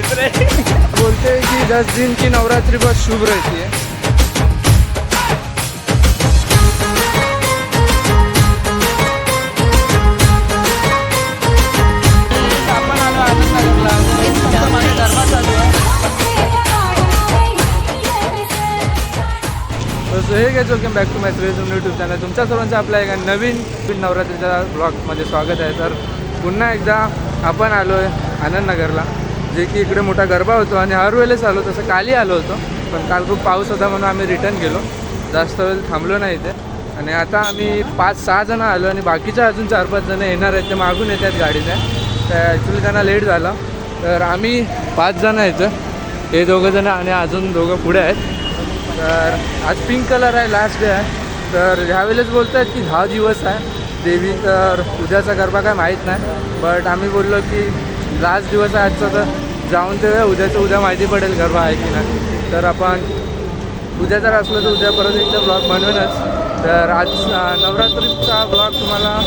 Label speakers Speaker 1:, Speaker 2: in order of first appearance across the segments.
Speaker 1: बोलते हैं कि दस दिन की नवरात्रि बहुत शुभ रहती है सो हे काय welcome back to my YouTube channel तुमच्या सर्वांचं आपल्या एका नवीन नवीन नवरात्रीच्या ब्लॉगमध्ये स्वागत आहे. तर पुन्हा एकदा आपण आलो आहे आनंदनगरला. जे की इकडे मोठा गरबा होतो आणि हर वेळेस आलो तसं कालही आलो होतो. पण काल खूप पाऊस होता म्हणून आम्ही रिटर्न गेलो. जास्त वेळ थांबलो नाही इथे. आणि आता आम्ही पाच सहा जणं आलो आणि बाकीच्या अजून चार पाच जणं येणार आहेत. ते मागून येतात गाडीच्या तर ॲक्च्युली त्यांना लेट झाला. तर आम्ही पाच जणं येतं हे दोघं जणं आणि अजून दोघं पुढे आहेत. तर आज पिंक कलर आहे लास्ट डे आहे. तर ह्यावेळेस बोलत आहेत की दहा दिवस आहे. देवी तर उद्याचा गरबा काय माहीत नाही. बट आम्ही बोललो की लास्ट दिवस आहे आजचा तर जाऊन ते उद्याचं उद्या माहिती पडेल गरबा आहे की नाही. तर आपण उद्या जर असलं तर उद्या परत एकदा ब्लॉग बनवेनच तर आज नवरात्रीचा ब्लॉग तुम्हाला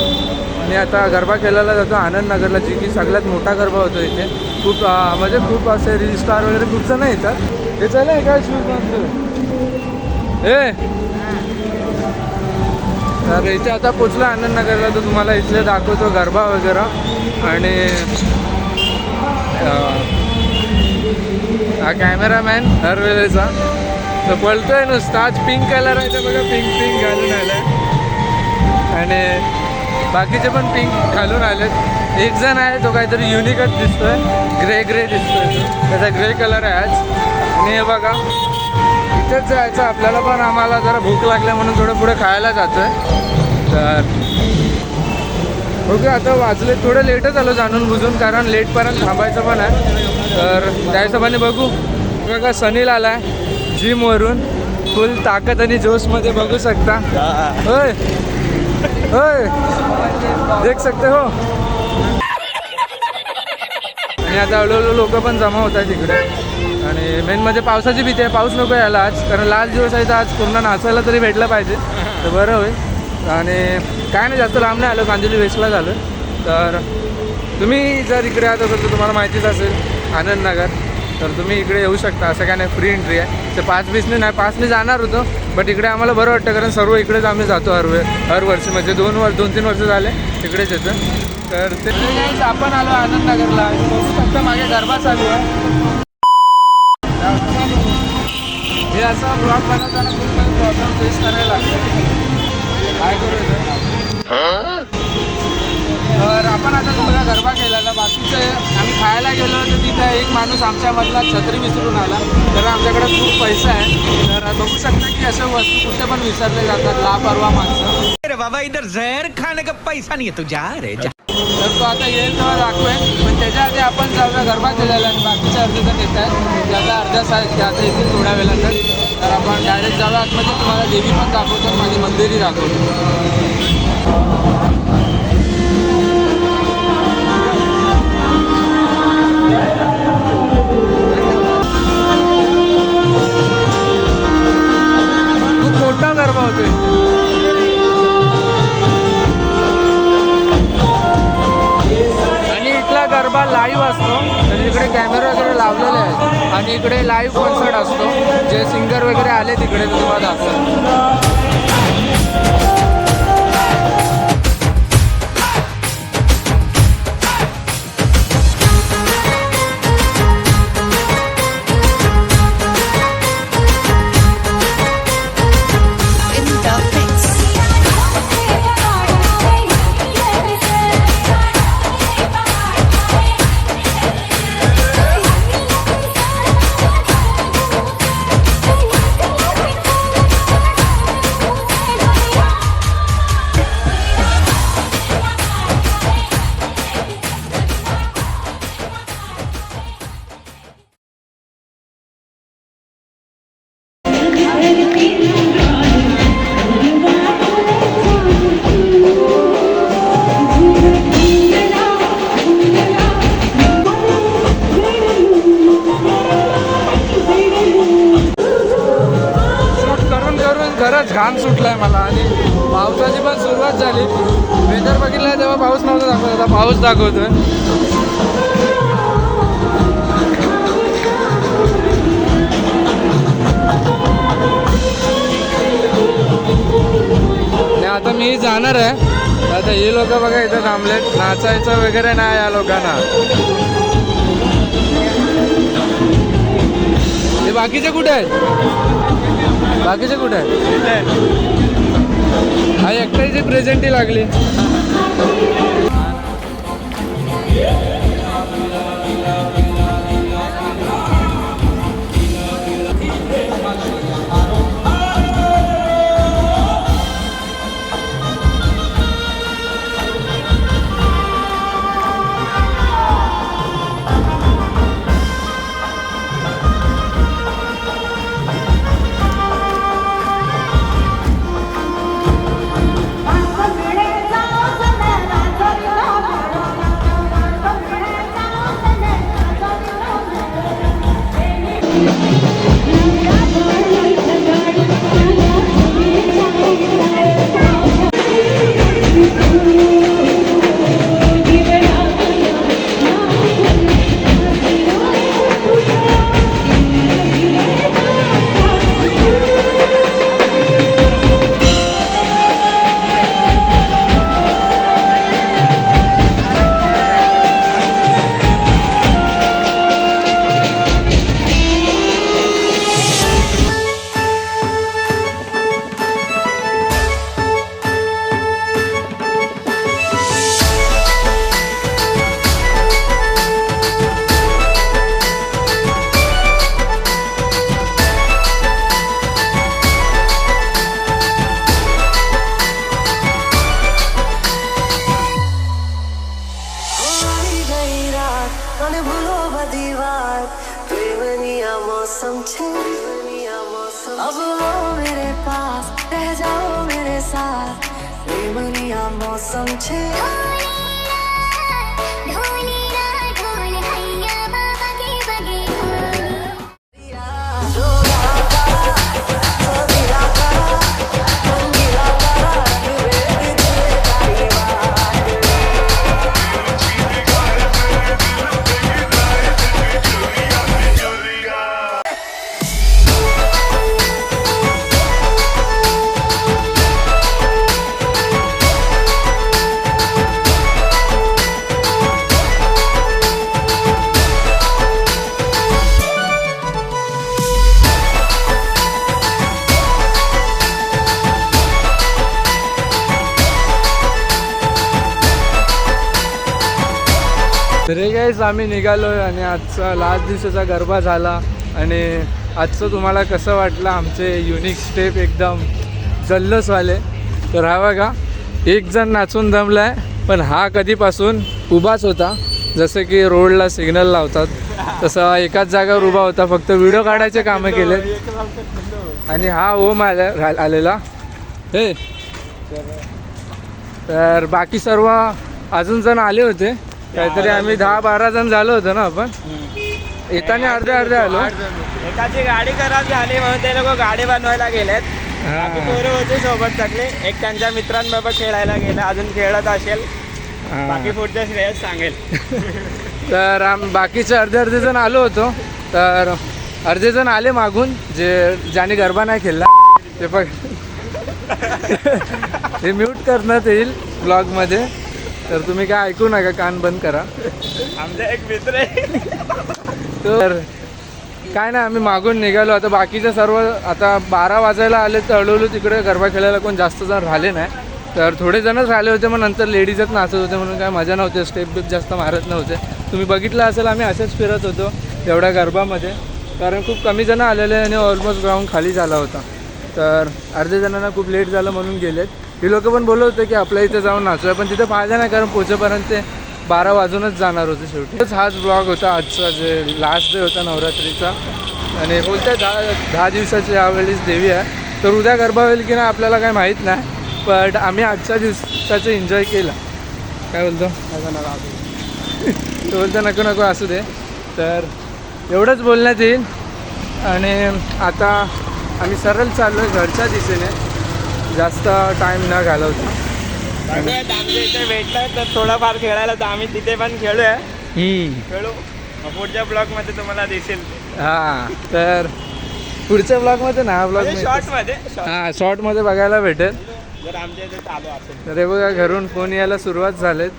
Speaker 1: मी आता गरबा खेळायला जातो आनंदनगरला जी की सगळ्यात मोठा गरबा होतो इथे. खूप म्हणजे खूप असे रील स्टार वगैरे खूप जण येतात. हे चालेल काय शूज हे! तर इथे आता पोचलो आनंदनगरला तर तुम्हाला इथले दाखवतो गरबा वगैरे. आणि हा. कॅमेरामॅन हर वेळेचा. तर बोलतोय नुसतं आज पिंक कलर आहे तर बघा पिंक पिंक घालून आलं आणि बाकीचे पण पिंक घालून आलेत. एक जण आहे तो काहीतरी युनिकच दिसतोय. ग्रे ग्रे दिसतोय त्याचा ग्रे कलर आहे आज. आणि हे बघा इथेच जायचं. आपल्याला पण आम्हाला जरा भूक लागल्या म्हणून थोडं पुढे खायला जातोय. तर ओके आता वाचले थोडं लेटच आलो जाणून बुजून कारण लेटपर्यंत थांबायचं पण आहे. तर त्या हिशोबाने बघू. बघा सनील आलाय जिमवरून फुल ताकद आणि जोशमध्ये बघू शकता. होय. होय. देख सकते हो. आणि आता हळूहळू लोक पण जमा होत आहेत तिकडे आणि मेन म्हणजे पावसाची भीती आहे. पाऊस नको यायला आज कारण लास्ट दिवस आहे तर आज पूर्ण नाचायला तरी भेटलं पाहिजे. तर बरं होईल. आणि काय नाही जास्त लांब नाही आलं. कांदिवली वेस्टला झालं. तर तुम्ही जर इकडे आहात असाल तर तुम्हाला माहितीच असेल आनंदनगर. तर तुम्ही इकडे येऊ शकता. असं काय नाही फ्री एंट्री आहे. ते पाच वीसने नाही पाचने जाणार होतो. बट इकडे आम्हाला बरं वाटतं कारण सर्व इकडेच आम्ही जातो हर वे हर वर्षी. म्हणजे दोन वर्ष दोन तीन वर्ष झाले इकडेच येतं. तर ते आपण आलो आनंदनगरला. फक्त मागे गरबा चालू आहे. हे असं ब्लॉग बनवताना खूप काही प्रॉब्लेम फेस करायला लागतो तर आपण आता बघा गरबा केलेला बाकीचे आम्ही खायला गेलो तर तिथं एक माणूस आमच्यामधला छत्री विसरून आला. तर आमच्याकडे खूप पैसा आहे. तर बघू शकता की अशा वस्तू कुठे पण विसरले जातात लापरवा माणसं.
Speaker 2: अरे बाबा इधर जहर खाने का पैसा नहीं है तू जा रे जा।
Speaker 1: तर तो आता येईल तेव्हा दाखवेन. पण त्याच्या आधी आपण जाऊया गरबा केलेला आणि बाकीचे अर्धे जण येत आहेत. त्याचा अर्ध्या सा आता येतील थोड्या वेळानं तर आपण डायरेक्ट जाऊया. आतमध्ये तुम्हाला देवी पण दाखवतो माझी मंदिरही दाखवतो. मोठा गरबा आणि इथला गरबा लाईव्ह असतो. तर इकडे कॅमेरा वगैरे लावलेले आहेत. आणि इकडे लाईव्ह कॉन्सर्ट असतो. जे सिंगर वगैरे आले तिकडे तुम्हाला दाखवतो छान सुटला आहे मला आणि पावसाची पण सुरुवात झाली. वेदर बघितलं आहे तेव्हा पाऊस नव्हता दाखवत आता पाऊस दाखवतोय. आता मी जाणार आहे. आता हे लोक बघा इथं थांबलेत. नाचायचं वगैरे नाही या लोकांना. बाकीचे कुठे आहेत? बाकीचे कुठे आहेत? हा एकट्याची प्रेझेंटी लागली. तर आम्ही निघालो आहे आणि आजचा लास्ट दिवसाचा गरबा झाला. आणि आजचं तुम्हाला कसं वाटलं? आमचे युनिक स्टेप एकदम जल्लोषवाले तर हा बघा एक जण नाचून आहे पण हा कधीपासून उभाच होता. जसं की रोडला सिग्नल लावतात तसं एकाच जागेवर उभा होता फक्त व्हिडिओ काढायचे कामं केले आणि हा ओम आला आलेला. हे. तर बाकी सर्व अजून जण आले होते. काहीतरी आम्ही दहा बारा जण झालो होतो ना आपण. येताना अर्धे अर्धे आलो.
Speaker 3: एकाची गाडी खराब झाली म्हणून ते लोक गाडी बनवायला गेलेत.
Speaker 1: हा.
Speaker 3: पोरं होते सोबत सगळे. एक त्यांच्या मित्रांबरोबर खेळायला गेला. अजून खेळत असेल. बाकी पुढच्या श्रेयस सांगेल.
Speaker 1: तर आम बाकीचे अर्धे अर्धे जण आलो होतो. तर अर्धे जण आले मागून. जे ज्याने गरबा नाही खेळला. ते पण हे म्यूट करण्यात येईल ब्लॉगमध्ये तर तुम्ही काय ऐकू नका कान बंद करा.
Speaker 3: आमचा एक मित्र आहे.
Speaker 1: तर काय नाही आम्ही मागून निघालो. आता बाकीचे सर्व आता बारा वाजायला आले तर हळूहळू तिकडे. गरबा खेळायला कोण जास्त जण राहिले नाही. तर थोडे जणच राहिले होते मग नंतर लेडीजच नाचत होते म्हणून काय मजा नव्हते. स्टेप बिप जास्त मारत नव्हते. तुम्ही बघितलं असेल आम्ही असेच फिरत होतो एवढ्या गरबामध्ये. कारण खूप कमी जणं आलेले आणि ऑलमोस्ट ग्राउंड खाली झाला होता. तर अर्ध्या जणांना खूप लेट झालं म्हणून गेलेत. ही लोक पण बोलत होते की आपल्या इथे जाऊन नाचूया पण तिथे पाहिजे नाही कारण पोचेपर्यंत ते बारा वाजूनच जाणार होते शेवटी. हाच ब्लॉग होता आजचा जे लास्ट डे होता नवरात्रीचा. आणि बोलते दहा दहा दिवसाची यावेळेस देवी आहे. तर उद्या गरबा होईल की नाही आपल्याला काही माहीत नाही बट आम्ही आजच्या दिवसाचं एन्जॉय केला. काय बोलतो? तो बोलतो नको नको असू दे. तर एवढंच बोलण्यात येईल. आणि आता आम्ही सरळ चाललो आहे घरच्या दिशेने. जास्त टाईम न घालवता.
Speaker 3: आमच्या इथे तर थोडंफार खेळायला तर आम्ही तिथे पण खेळूया. खेळू. मग पुढच्या ब्लॉगमध्ये तुम्हाला दिसेल.
Speaker 1: हां तर पुढच्या ब्लॉगमध्ये ना ब्लॉग
Speaker 3: शॉर्टमध्ये.
Speaker 1: हां शॉर्टमध्ये बघायला भेटेल.
Speaker 3: जर आमच्या इथे चालू असेल.
Speaker 1: तर हे बघा घरून फोन यायला सुरुवात झालेत.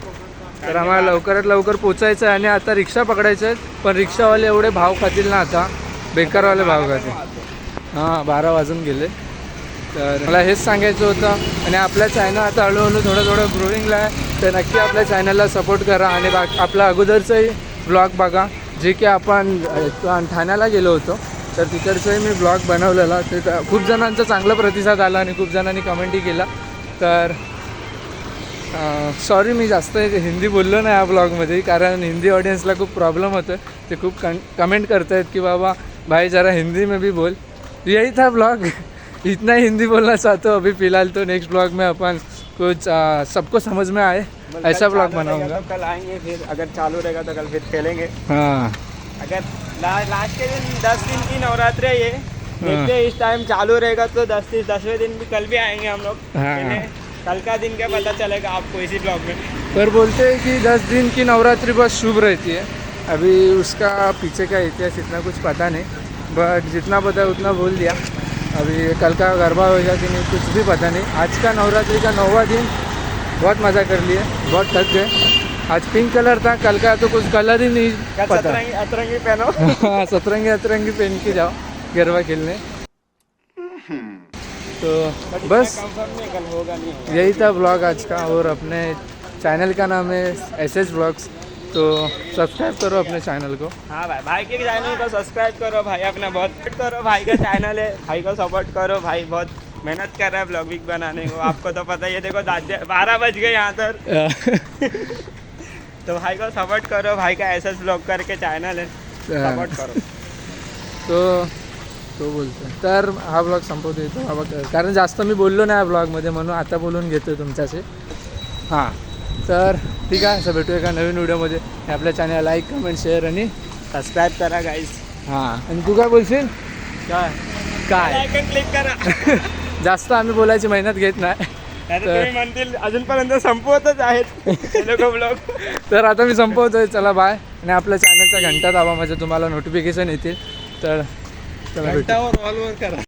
Speaker 1: तर आम्हाला लवकरात लवकर पोचायचं आहे आणि आता रिक्षा पकडायचं आहे पण रिक्षावाले एवढे भाव खातील ना आता. बेकारवाले भाव खातील. हां बारा वाजून गेले. तर मला हेच सांगायचं होतं आणि आपल्या चॅनल आता हळूहळू थोडं थोडं ग्रोईंगला आहे तर नक्की आपल्या चॅनलला सपोर्ट करा आणि बा आपला अगोदरचंही ब्लॉग बघा. जे की आपण ठाण्याला गेलो होतो तर तिकडचंही मी ब्लॉग बनवलेला. ते खूप जणांचा चांगला प्रतिसाद आला आणि खूप जणांनी कमेंटही केला. तर सॉरी मी जास्त हिंदी बोललो नाही या ब्लॉगमध्ये कारण हिंदी ऑडियन्सला खूप प्रॉब्लेम होतं ते खूप कन कमेंट करतायत की बाबा भाई जरा हिंदी में भी बोल. यही था ब्लॉग इतना हिंदी बोलना चाहता हूँ अभी फिलहाल तो नेक्स्ट ब्लॉग में अपन कुछ आ, सबको समझ में आए। ऐसा ब्लॉग बनाऊंगा।
Speaker 3: तो कल आएंगे फिर अगर चालू रहेगा तो कल फिर खेलेंगे।
Speaker 1: हाँ।
Speaker 3: अगर ला, लास्ट के दिन दस दिन की नवरात्रि है। ये देखते हैं इस टाइम चालू रहेगा तो दस दिन दसवें दिन भी कल भी आएंगे हम लोग।
Speaker 1: हाँ।
Speaker 3: कल का दिन क्या पता चलेगा आपको इसी ब्लॉग में।
Speaker 1: पर बोलते हैं कि दस दिन की नवरात्रि बहुत शुभ रहती है। अभी उसका पीछे का इतिहास इतना कुछ पता नहीं बट जितना पता है उतना बोल दिया। अभी कल का गरबा होगा कि नहीं कुछ भी पता नहीं। आज का नवरात्रि का नौवा दिन बहुत मज़ा कर लिए बहुत थक गए। आज पिंक कलर था कल का तो कुछ कलर ही नहीं पता।
Speaker 3: सतरंगी अतरंगी पहनो?
Speaker 1: हाँ सतरंगी अतरंगी पहन के जाओ गरबा खेलने। तो बस यही था ब्लॉग आज का और अपने चैनल का नाम है एस एस ब्लॉग्स तो सब्सक्राइब करो अपने चैनल को।
Speaker 3: हाँ भाई भाई के चैनल को सब्सक्राइब करो भाई अपना बहुत करो भाई का चैनल है। भाई को सपोर्ट करो भाई बहुत मेहनत कर रहा है ब्लॉग विक बनाने को। आपको तो पता ही है देखो बारह बज गए यहाँ तर तो भाई को सपोर्ट करो भाई का एस ब्लॉग करके चॅनल है। सपोर्ट करो।
Speaker 1: तो तो बोलतो तर हा ब्लॉग संपवतो येतो हा बघ कारण जास्त मी बोललो नाही ब्लॉगमध्ये म्हणून आता बोलून घेतो तुमच्याशी. हां। तर ठीक आहे असं भेटूया का नवीन व्हिडिओमध्ये आपल्या चॅनल लाईक कमेंट शेअर आणि
Speaker 3: सबस्क्राईब करा गाईज
Speaker 1: हां. आणि तू काय बोलशील?
Speaker 3: काय?
Speaker 1: काय?
Speaker 3: क्लिक करा.
Speaker 1: जास्त आम्ही बोलायची मेहनत घेत नाही.
Speaker 3: म्हणतील अजूनपर्यंत संपवतच आहेत. लोक ब्लॉग
Speaker 1: तर आता मी संपवतोय चला बाय आणि आपल्या चॅनलचा घंटा दाबा म्हणजे तुम्हाला नोटिफिकेशन येतील. तर चला भेटू.
Speaker 3: ऑल ओव्हर करा.